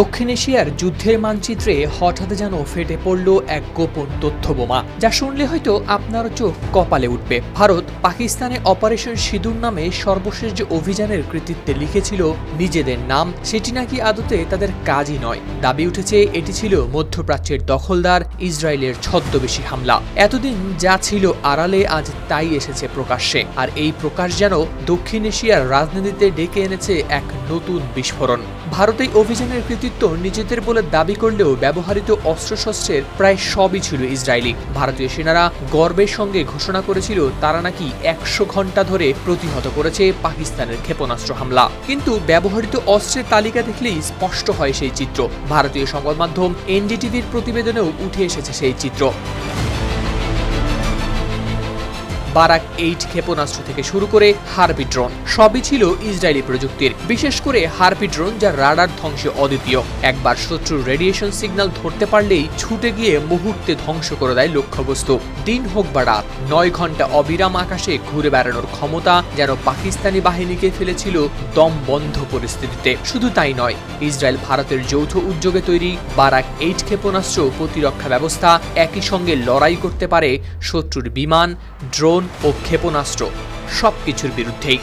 দক্ষিণ এশিয়ার যুদ্ধের মানচিত্রে হঠাৎ যেন ফেটে পড়ল এক গোপন তথ্য বোমা যা শুনলে হয়তো আপনার চোখ কপালে উঠবে। ভারত পাকিস্তানে অপারেশন সিঁদুর নামে সর্বশেষ যে অভিযানের কৃতিত্বে লিখেছিল নিজেদের নাম, সেটি নাকি আদতে তাদের কাজই নয়। দাবি উঠেছে, এটি ছিল মধ্যপ্রাচ্যের দখলদার ইসরায়েলের ছদ্মবেশী হামলা। এতদিন যা ছিল আড়ালে, আজ তাই এসেছে প্রকাশ্যে। আর এই প্রকাশ যেন দক্ষিণ এশিয়ার রাজনীতিতে ডেকে এনেছে এক নতুন বিস্ফোরণ। ভারতে অভিযানের কৃতিত্ব নিজেদের বলে দাবি করলেও ব্যবহৃত অস্ত্রশস্ত্রের প্রায় সবই ছিল ইসরায়েলি। ভারতীয় সেনারা গর্বের সঙ্গে ঘোষণা করেছিল, তারা নাকি একশো ঘণ্টা ধরে প্রতিহত করেছে পাকিস্তানের ক্ষেপণাস্ত্র হামলা। কিন্তু ব্যবহৃত অস্ত্রের তালিকা দেখলেই স্পষ্ট হয় সেই চিত্র। ভারতীয় সংবাদ মাধ্যম এনডিটিভির প্রতিবেদনেও উঠে এসেছে সেই চিত্র। বারাক এইট ক্ষেপণাস্ত্র থেকে শুরু করে হারপি ড্রোন, সবই ছিল ইসরায়েলি প্রযুক্তির। বিশেষ করে হারপি ড্রোন যা রাডার ধ্বংসে অদ্বিতীয়। একবার শত্রুর রেডিয়েশন সিগন্যাল ধরতে পারলেই ছুটে গিয়ে মুহূর্তে ধ্বংস করে দেয় লক্ষ্যবস্তু। দিন হোক বা রাত, নয় ঘণ্টা অবিরাম আকাশে ঘুরে বেড়ানোর ক্ষমতা যেন পাকিস্তানি বাহিনীকে ফেলেছিল দম বন্ধ পরিস্থিতিতে। শুধু তাই নয়, ইসরায়েল ভারতের যৌথ উদ্যোগে তৈরি বারাক এইট ক্ষেপণাস্ত্র প্রতিরক্ষা ব্যবস্থা একই সঙ্গে লড়াই করতে পারে শত্রুর বিমান, ড্রোন ও ক্ষেপণাস্ত্র সব কিছুর বিরুদ্ধেই।